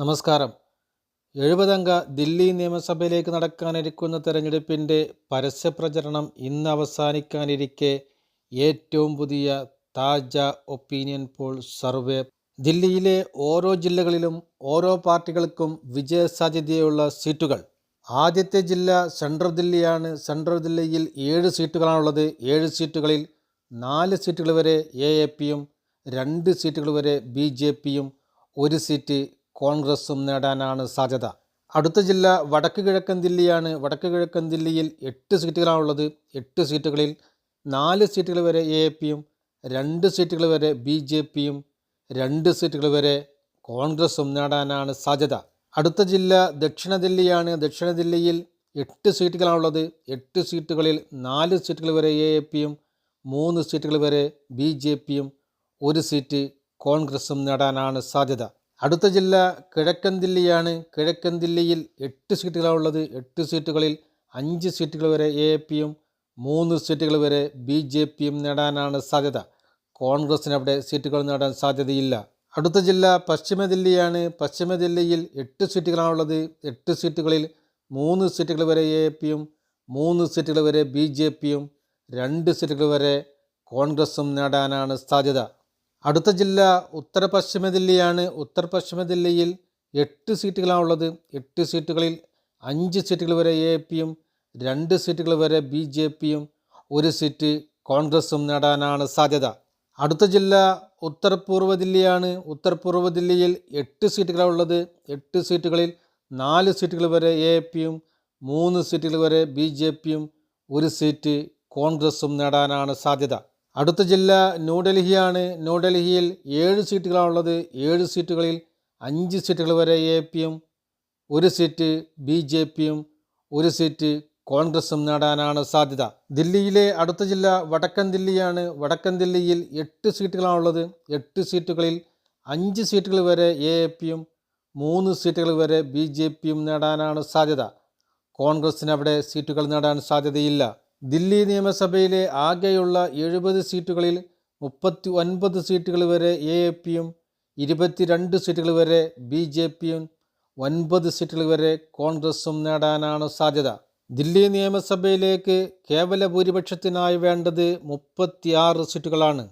നമസ്കാരം. എഴുപതംഗ ദില്ലി നിയമസഭയിലേക്ക് നടക്കാനിരിക്കുന്ന തെരഞ്ഞെടുപ്പിന്റെ പരസ്യപ്രചരണം ഇന്ന് അവസാനിക്കാനിരിക്കെ ഏറ്റവും പുതിയ താജ ഒപ്പീനിയൻ പോൾ സർവേ. ദില്ലിയിലെ ഓരോ ജില്ലകളിലും ഓരോ പാർട്ടികൾക്കും വിജയസാധ്യതയുള്ള സീറ്റുകൾ. ആദ്യത്തെ ജില്ല സെൻട്രൽ ദില്ലിയാണ്. സെൻട്രൽ ദില്ലിയിൽ ഏഴ് സീറ്റുകളാണുള്ളത്. ഏഴ് സീറ്റുകളിൽ നാല് സീറ്റുകൾ വരെ എ എ പിയും രണ്ട് സീറ്റുകൾ വരെ ബി ജെ പിയും ഒരു സീറ്റ് കോൺഗ്രസും നേടാനാണ് സാധ്യത. അടുത്ത ജില്ല വടക്ക് കിഴക്കൻ ദില്ലിയാണ്. വടക്ക് കിഴക്കൻ ദില്ലിയിൽ എട്ട് സീറ്റുകളാണുള്ളത്. എട്ട് സീറ്റുകളിൽ നാല് സീറ്റുകൾ വരെ എ പിയും രണ്ട് സീറ്റുകൾ വരെ ബി ജെ പിയും രണ്ട് സീറ്റുകൾ വരെ കോൺഗ്രസും നേടാനാണ് സാധ്യത. അടുത്ത ജില്ല ദക്ഷിണ ദില്ലിയാണ്. ദക്ഷിണ ദില്ലിയിൽ എട്ട് സീറ്റുകളാണുള്ളത്. എട്ട് സീറ്റുകളിൽ നാല് സീറ്റുകൾ വരെ എ പിയും മൂന്ന് സീറ്റുകൾ വരെ ബി ജെ പിയും ഒരു സീറ്റ് കോൺഗ്രസും നേടാനാണ് സാധ്യത. അടുത്ത ജില്ല കിഴക്കൻ ദില്ലിയാണ്. കിഴക്കൻ ദില്ലിയിൽ എട്ട് സീറ്റുകളാണുള്ളത് എട്ട് സീറ്റുകളിൽ അഞ്ച് സീറ്റുകൾ വരെ എ പിയും മൂന്ന് സീറ്റുകൾ വരെ ബി ജെ പിയും നേടാനാണ് സാധ്യത. കോൺഗ്രസിന് അവിടെ സീറ്റുകൾ നേടാൻ സാധ്യതയില്ല. അടുത്ത ജില്ല പശ്ചിമ ദില്ലിയാണ്. പശ്ചിമ ദില്ലിയിൽ എട്ട് സീറ്റുകളാണുള്ളത് എട്ട് സീറ്റുകളിൽ മൂന്ന് സീറ്റുകൾ വരെ എ പിയും മൂന്ന് സീറ്റുകൾ വരെ ബി ജെ പിയും രണ്ട് സീറ്റുകൾ വരെ കോൺഗ്രസും നേടാനാണ് സാധ്യത. അടുത്ത ജില്ല ഉത്തര പശ്ചിമ ദില്ലിയാണ്. ഉത്തർ പശ്ചിമ ദില്ലിയിൽ എട്ട് സീറ്റുകളാണുള്ളത് എട്ട് സീറ്റുകളിൽ അഞ്ച് സീറ്റുകൾ വരെ എ പിയും രണ്ട് സീറ്റുകൾ വരെ ബി ജെ പിയും ഒരു സീറ്റ് കോൺഗ്രസും നേടാനാണ് സാധ്യത. അടുത്ത ജില്ല ഉത്തർപൂർവ ദില്ലിയാണ്. ഉത്തർപൂർവ ദില്ലിയിൽ എട്ട് സീറ്റുകളാണുള്ളത് എട്ട് സീറ്റുകളിൽ നാല് സീറ്റുകൾ വരെ എ പിയും മൂന്ന് സീറ്റുകൾ വരെ ബി ജെ പിയും ഒരു സീറ്റ് കോൺഗ്രസും നേടാനാണ് സാധ്യത. അടുത്ത ജില്ല ന്യൂഡൽഹിയാണ് ന്യൂഡൽഹിയിൽ ഏഴ് സീറ്റുകളാണുള്ളത്. ഏഴ് സീറ്റുകളിൽ അഞ്ച് സീറ്റുകൾ വരെ എ പിയും ഒരു സീറ്റ് ബി ജെ പിയും ഒരു സീറ്റ് കോൺഗ്രസും നേടാനാണ് സാധ്യത. ദില്ലിയിലെ അടുത്ത ജില്ല വടക്കൻ ദില്ലിയാണ്. വടക്കൻ ദില്ലിയിൽ എട്ട് സീറ്റുകളാണുള്ളത്. എട്ട് സീറ്റുകളിൽ അഞ്ച് സീറ്റുകൾ വരെ എ പിയും മൂന്ന് സീറ്റുകൾ വരെ ബി ജെ പിയും നേടാനാണ് സാധ്യത. കോൺഗ്രസിന് അവിടെ സീറ്റുകൾ നേടാൻ സാധ്യതയില്ല. ദില്ലി നിയമസഭയിലെ ആകെയുള്ള എഴുപത് സീറ്റുകളിൽ മുപ്പത്തി ഒൻപത് സീറ്റുകൾ വരെ എ എ പിയും ഇരുപത്തിരണ്ട് സീറ്റുകൾ വരെ ബി ജെ പിയും ഒൻപത് സീറ്റുകൾ വരെ കോൺഗ്രസും നേടാനാണ് സാധ്യത. ദില്ലി നിയമസഭയിലേക്ക് കേവല ഭൂരിപക്ഷത്തിനായി വേണ്ടത് മുപ്പത്തിയാറ് സീറ്റുകളാണ്.